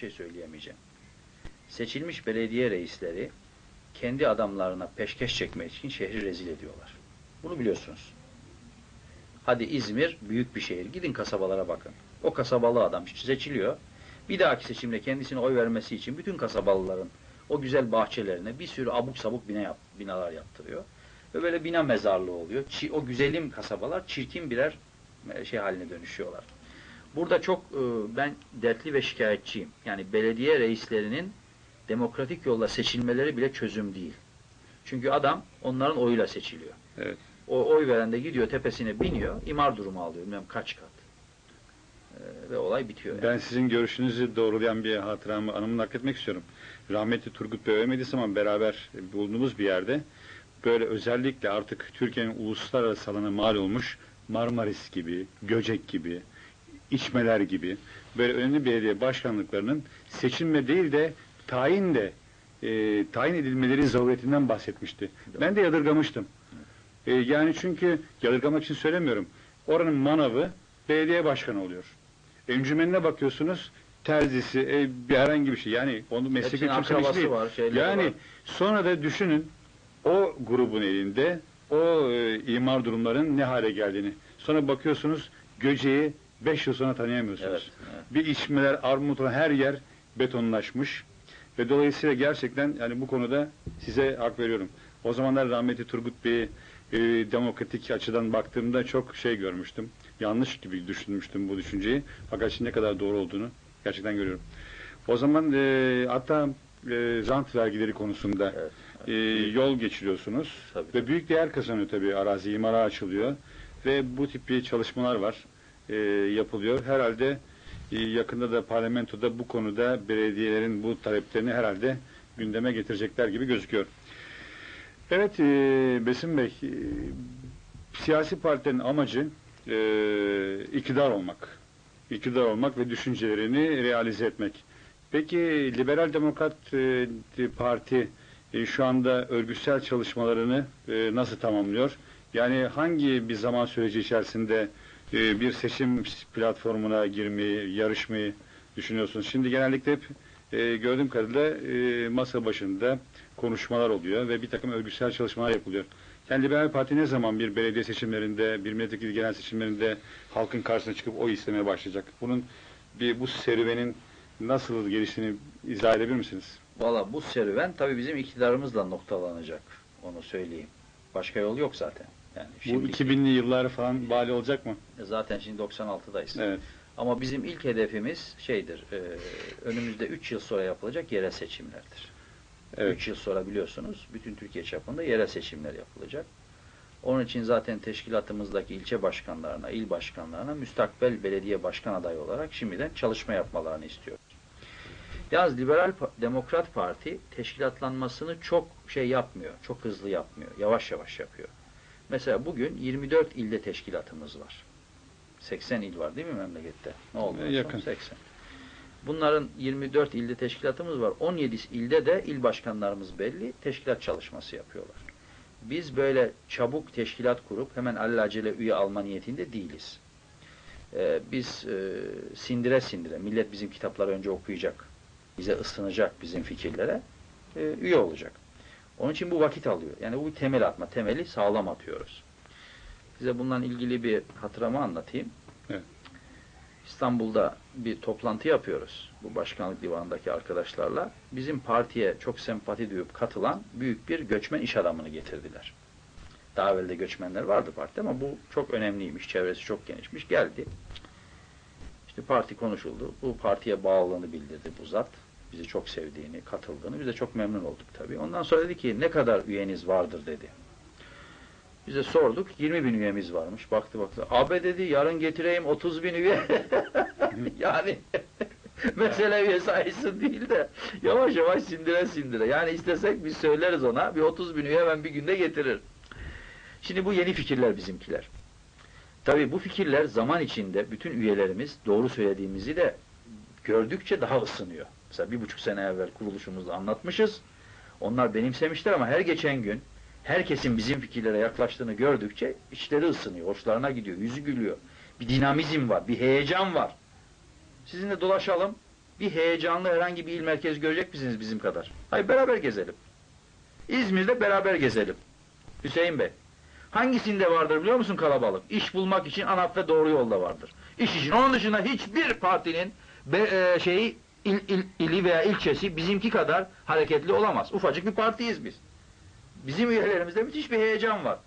şey söyleyemeyeceğim. Seçilmiş belediye reisleri kendi adamlarına peşkeş çekmek için şehri rezil ediyorlar. Bunu biliyorsunuz. Hadi İzmir büyük bir şehir. Gidin kasabalara bakın. O kasabalı adam seçiliyor. Bir dahaki seçimde kendisine oy vermesi için bütün kasabalıların o güzel bahçelerine bir sürü abuk sabuk bina yap, binalar yaptırıyor. Ve böyle bina mezarlığı oluyor. O güzelim kasabalar çirkin birer e, şey haline dönüşüyorlar. Burada çok e, ben dertli ve şikayetçiyim. Yani belediye reislerinin demokratik yolla seçilmeleri bile çözüm değil. Çünkü adam onların oyuyla seçiliyor. Evet. O oy veren de gidiyor tepesine biniyor, imar durumu alıyor bilmem kaç kat. Ee, ve olay bitiyor. Yani. Ben sizin görüşünüzü doğrulayan bir hatıramı, anımı nakletmek istiyorum. Rahmetli Turgut Bey övmediği zaman beraber bulunduğumuz bir yerde böyle özellikle artık Türkiye'nin uluslararası alana mal olmuş Marmaris gibi, Göcek gibi, İçmeler gibi böyle önemli belediye başkanlıklarının seçilme değil de tayin de e, tayin edilmeleri zaruretinden bahsetmişti. Ben de yadırgamıştım. E, yani çünkü yadırgamak için söylemiyorum. Oranın manavı belediye başkanı oluyor. Encümenine bakıyorsunuz terzisi, e, bir herhangi bir şey. Yani onu mesleki akrabası değil. var, Yani var. sonra da düşünün o grubun elinde o e, imar durumların ne hale geldiğini. Sonra bakıyorsunuz Göce'yi 5 yıl sonra tanıyamıyorsunuz. Evet, evet. Bir içmeler, Armut'un her yer betonlaşmış. Ve dolayısıyla gerçekten yani bu konuda size hak veriyorum. O zamanlar rahmetli Turgut Bey'i e, demokratik açıdan baktığımda çok şey görmüştüm. Yanlış gibi düşünmüştüm bu düşünceyi. Fakat şimdi ne kadar doğru olduğunu gerçekten görüyorum. O zaman e, hatta e, rant vergileri konusunda Evet, e, yol geçiriyorsunuz. Tabii, Ve büyük değer kazanıyor tabii arazi, imara açılıyor. Ve bu tip bir çalışmalar var. E, yapılıyor. Herhalde e, yakında da parlamentoda bu konuda belediyelerin bu taleplerini herhalde gündeme getirecekler gibi gözüküyor. Evet e, Besim Bey, e, siyasi partilerin amacı e, iktidar olmak. İktidar olmak ve düşüncelerini realize etmek. Peki Liberal Demokrat e, Parti e, şu anda örgütsel çalışmalarını e, nasıl tamamlıyor? Yani hangi bir zaman süreci içerisinde e, bir seçim platformuna girmeyi, yarışmayı düşünüyorsunuz? Şimdi genellikle hep e, gördüğüm kadarıyla e, masa başında konuşmalar oluyor ve bir takım örgütsel çalışmalar yapılıyor. Yani Liberal Parti ne zaman bir belediye seçimlerinde, bir milletvekili genel seçimlerinde halkın karşısına çıkıp oy istemeye başlayacak? Bunun bir bu serüvenin nasıl geliştiğini izah edebilir misiniz? Valla bu serüven tabii bizim iktidarımızla noktalanacak. Onu söyleyeyim. Başka yol yok zaten. Yani Bu şimdi 2000'li yıllar falan bali olacak mı? zaten şimdi 96'dayız. Evet. Ama bizim ilk hedefimiz şeydir. e, önümüzde 3 yıl sonra yapılacak yerel seçimlerdir. Evet. 3 yıl sonra biliyorsunuz bütün Türkiye çapında yerel seçimler yapılacak. Onun için zaten teşkilatımızdaki ilçe başkanlarına, il başkanlarına müstakbel belediye başkan adayı olarak şimdiden çalışma yapmalarını istiyoruz. Yalnız Liberal Demokrat Parti teşkilatlanmasını çok şey yapmıyor, çok hızlı yapmıyor, yavaş yavaş yapıyor. Mesela bugün 24 ilde teşkilatımız var. 80 il var değil mi memlekette? Ne oldu? Yakın. 80. Bunların 24 ilde teşkilatımız var. 17 ilde de il başkanlarımız belli. Teşkilat çalışması yapıyorlar. Biz böyle çabuk teşkilat kurup hemen alelacele üye alma niyetinde değiliz. Ee, biz e, sindire sindire, millet bizim kitapları önce okuyacak, bize ısınacak bizim fikirlere, e, üye olacak. Onun için bu vakit alıyor. Yani bu bir temel atma, temeli sağlam atıyoruz. Size bundan ilgili bir hatıramı anlatayım. Evet. İstanbul'da bir toplantı yapıyoruz bu başkanlık divanındaki arkadaşlarla. Bizim partiye çok sempati duyup katılan büyük bir göçmen iş adamını getirdiler. Daha evvel de göçmenler vardı partide ama bu çok önemliymiş, çevresi çok genişmiş. Geldi. İşte parti konuşuldu. Bu partiye bağlılığını bildirdi bu zat. Bizi çok sevdiğini, katıldığını. Biz de çok memnun olduk tabii. Ondan sonra dedi ki ne kadar üyeniz vardır dedi. Biz de sorduk. 20 bin üyemiz varmış. Baktı baktı. Abi dedi yarın getireyim 30 bin üye. yani mesele üye sayısı değil de yavaş yavaş sindire sindire. Yani istesek biz söyleriz ona. Bir 30 bin üye ben bir günde getirir. Şimdi bu yeni fikirler bizimkiler. Tabii bu fikirler zaman içinde bütün üyelerimiz doğru söylediğimizi de gördükçe daha ısınıyor. Mesela bir buçuk sene evvel kuruluşumuzda anlatmışız. Onlar benimsemişler ama her geçen gün herkesin bizim fikirlere yaklaştığını gördükçe içleri ısınıyor, hoşlarına gidiyor, yüzü gülüyor. Bir dinamizm var, bir heyecan var. Sizinle dolaşalım, Bir heyecanlı herhangi bir il merkezi görecek misiniz bizim kadar? Hayır beraber gezelim. İzmir'de beraber gezelim. Hüseyin Bey. Hangisinde vardır biliyor musun kalabalık? İş bulmak için ANAP ve doğru yolda vardır. İş için. Onun dışında hiçbir partinin be, e, şeyi il, il- ili veya ilçesi bizimki kadar hareketli olamaz. Ufacık bir partiyiz biz. Bizim üyelerimizde müthiş bir heyecan var.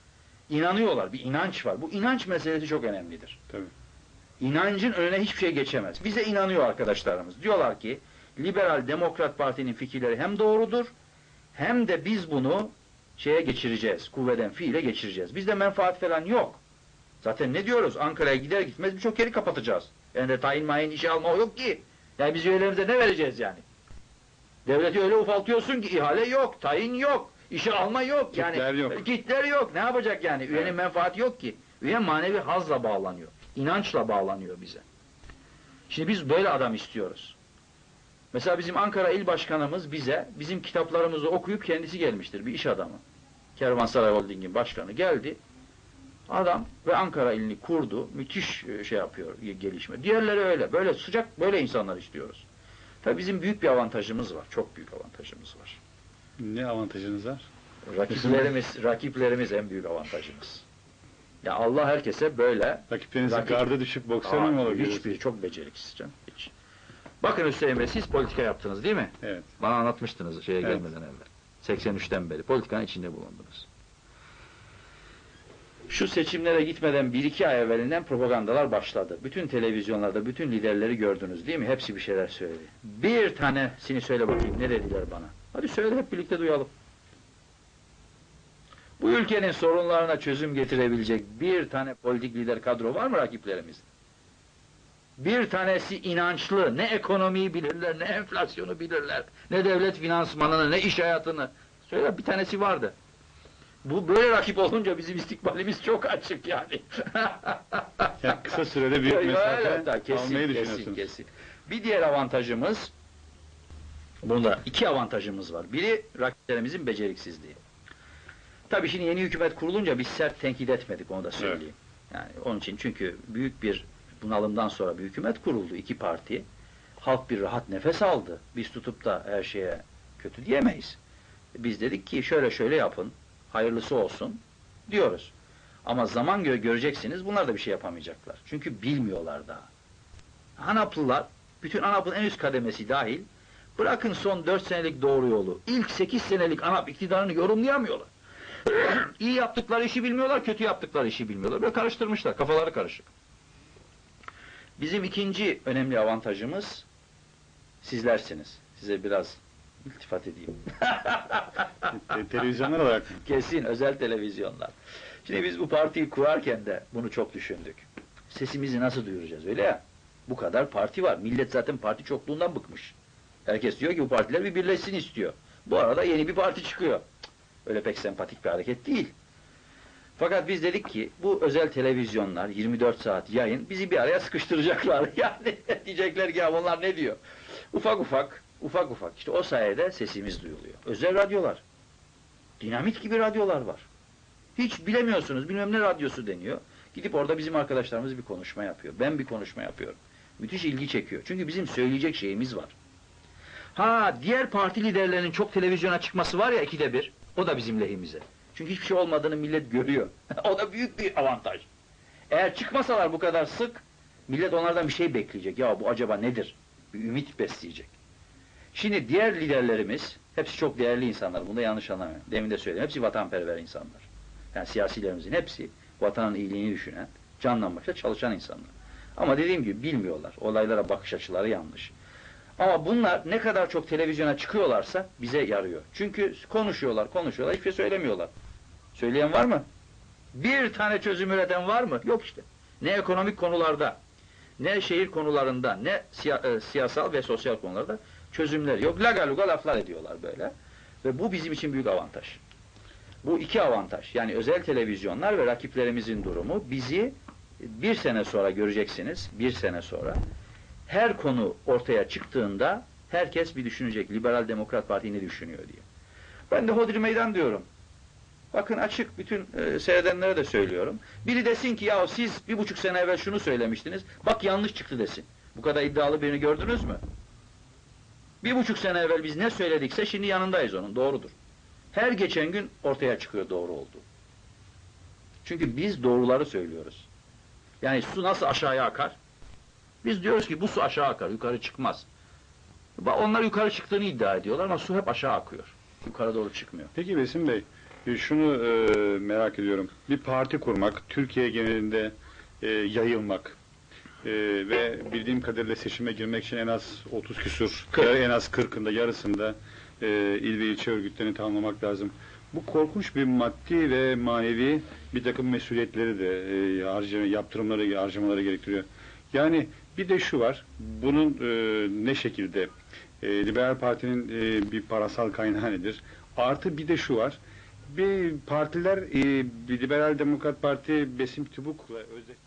İnanıyorlar, bir inanç var. Bu inanç meselesi çok önemlidir. Tabii. İnancın önüne hiçbir şey geçemez. Bize inanıyor arkadaşlarımız. Diyorlar ki Liberal Demokrat Parti'nin fikirleri hem doğrudur hem de biz bunu şeye geçireceğiz. Kuvveden fiile geçireceğiz. Bizde menfaat falan yok. Zaten ne diyoruz? Ankara'ya gider gitmez birçok yeri kapatacağız. Yani de tayin mayin işe alma yok ki. Yani biz üyelerimize ne vereceğiz yani? Devleti öyle ufaltıyorsun ki ihale yok, tayin yok, işe alma yok. Yani Kitler yok. Kitler yok. Ne yapacak yani? Üyenin Evet. menfaati yok ki. Üye manevi hazla bağlanıyor. İnançla bağlanıyor bize. Şimdi biz böyle adam istiyoruz. Mesela bizim Ankara İl Başkanımız bize bizim kitaplarımızı okuyup kendisi gelmiştir. Bir iş adamı. Kervansaray Holding'in başkanı geldi. Adam ve Ankara ilini kurdu. Müthiş e, şey yapıyor gelişme. Diğerleri öyle. Böyle sıcak böyle insanlar istiyoruz. Tabii bizim büyük bir avantajımız var. Çok büyük avantajımız var. Ne avantajınız var? Rakiplerimiz, rakiplerimiz en büyük avantajımız. Ya Allah herkese böyle Rakiplerinizi Rakip- garda düşük boksör mü olur? hiçbir çok beceriksiz canım. Hiç. Bakın Hüseyin Bey siz politika yaptınız değil mi? Evet. Bana anlatmıştınız şeye Evet. gelmeden evvel. 83'ten beri politikanın içinde bulundunuz. Şu seçimlere gitmeden bir iki ay evvelinden propagandalar başladı. Bütün televizyonlarda bütün liderleri gördünüz değil mi? Hepsi bir şeyler söyledi. Bir tanesini söyle bakayım ne dediler bana? Hadi söyle hep birlikte duyalım. Bu ülkenin sorunlarına çözüm getirebilecek bir tane politik lider kadro var mı rakiplerimiz? Bir tanesi inançlı, ne ekonomiyi bilirler, ne enflasyonu bilirler, ne devlet finansmanını, ne iş hayatını. Söyle bir tanesi vardı. Bu böyle rakip olunca bizim istikbalimiz çok açık yani. Yani kısa sürede büyük mesafe tabii, kesin, almayı kesin, düşünüyorsunuz. kesin. Bir diğer avantajımız, bunda iki avantajımız var. Biri rakiplerimizin beceriksizliği. Tabii şimdi yeni hükümet kurulunca biz sert tenkit etmedik onu da söyleyeyim. Yani onun için çünkü büyük bir bunalımdan sonra bir hükümet kuruldu iki parti. Halk bir rahat nefes aldı. Biz tutup da her şeye kötü diyemeyiz. Biz dedik ki şöyle şöyle yapın, hayırlısı olsun diyoruz. Ama zaman gö- göreceksiniz bunlar da bir şey yapamayacaklar. Çünkü bilmiyorlar daha. Hanaplılar, bütün ANAP'ın en üst kademesi dahil, bırakın son 4 senelik doğru yolu, ilk 8 senelik ANAP iktidarını yorumlayamıyorlar. İyi yaptıkları işi bilmiyorlar, kötü yaptıkları işi bilmiyorlar. Böyle karıştırmışlar, kafaları karışık. Bizim ikinci önemli avantajımız sizlersiniz. Size biraz iltifat edeyim. Te- Televizyonlar olarak mı? Kesin özel televizyonlar. Şimdi biz bu partiyi kurarken de bunu çok düşündük. Sesimizi nasıl duyuracağız öyle ya? Bu kadar parti var. Millet zaten parti çokluğundan bıkmış. Herkes diyor ki bu partiler bir birleşsin istiyor. Bu arada yeni bir parti çıkıyor. Öyle pek sempatik bir hareket değil. Fakat biz dedik ki bu özel televizyonlar 24 saat yayın bizi bir araya sıkıştıracaklar. Yani diyecekler ki ya bunlar ne diyor? Ufak ufak, ufak ufak işte o sayede sesimiz duyuluyor. Özel radyolar. Dinamit gibi radyolar var. Hiç bilemiyorsunuz, bilmem ne radyosu deniyor. Gidip orada bizim arkadaşlarımız bir konuşma yapıyor. Ben bir konuşma yapıyorum. Müthiş ilgi çekiyor. Çünkü bizim söyleyecek şeyimiz var. Ha diğer parti liderlerinin çok televizyona çıkması var ya ikide bir. O da bizim lehimize. Çünkü hiçbir şey olmadığını millet görüyor. o da büyük bir avantaj. Eğer çıkmasalar bu kadar sık millet onlardan bir şey bekleyecek. Ya bu acaba nedir? Bir ümit besleyecek. Şimdi diğer liderlerimiz hepsi çok değerli insanlar. Bunu da yanlış anlamayın. Demin de söyledim. Hepsi vatanperver insanlar. Yani siyasilerimizin hepsi vatanın iyiliğini düşünen, canla başla çalışan insanlar. Ama dediğim gibi bilmiyorlar. Olaylara bakış açıları yanlış. Ama bunlar ne kadar çok televizyona çıkıyorlarsa bize yarıyor. Çünkü konuşuyorlar, konuşuyorlar, hiçbir şey söylemiyorlar. Söyleyen var mı? Bir tane çözüm üreten var mı? Yok işte. Ne ekonomik konularda, ne şehir konularında, ne e, siyasal ve sosyal konularda çözümler yok. Laga luga laflar ediyorlar böyle. Ve bu bizim için büyük avantaj. Bu iki avantaj. Yani özel televizyonlar ve rakiplerimizin durumu bizi bir sene sonra göreceksiniz. Bir sene sonra her konu ortaya çıktığında herkes bir düşünecek. Liberal Demokrat Parti ne düşünüyor diye. Ben de hodri meydan diyorum. Bakın açık bütün e, seyredenlere de söylüyorum. Biri desin ki ya siz bir buçuk sene evvel şunu söylemiştiniz. Bak yanlış çıktı desin. Bu kadar iddialı birini gördünüz mü? Bir buçuk sene evvel biz ne söyledikse şimdi yanındayız onun. Doğrudur. Her geçen gün ortaya çıkıyor doğru olduğu. Çünkü biz doğruları söylüyoruz. Yani su nasıl aşağıya akar? Biz diyoruz ki bu su aşağı akar, yukarı çıkmaz. Onlar yukarı çıktığını iddia ediyorlar ama su hep aşağı akıyor. Yukarı doğru çıkmıyor. Peki Besim Bey, e, şunu e, merak ediyorum. Bir parti kurmak, Türkiye genelinde e, yayılmak e, ve bildiğim kadarıyla seçime girmek için en az 30 küsur, en az 40'ında, yarısında e, il ve ilçe örgütlerini tamamlamak lazım. Bu korkunç bir maddi ve manevi bir takım mesuliyetleri de e, harcama, yaptırımları, harcamaları gerektiriyor. Yani bir de şu var, bunun e, ne şekilde, e, Liberal Parti'nin e, bir parasal kaynağı nedir? Artı bir de şu var, bir partiler, e, Liberal Demokrat Parti Besim Tübük'le özdeş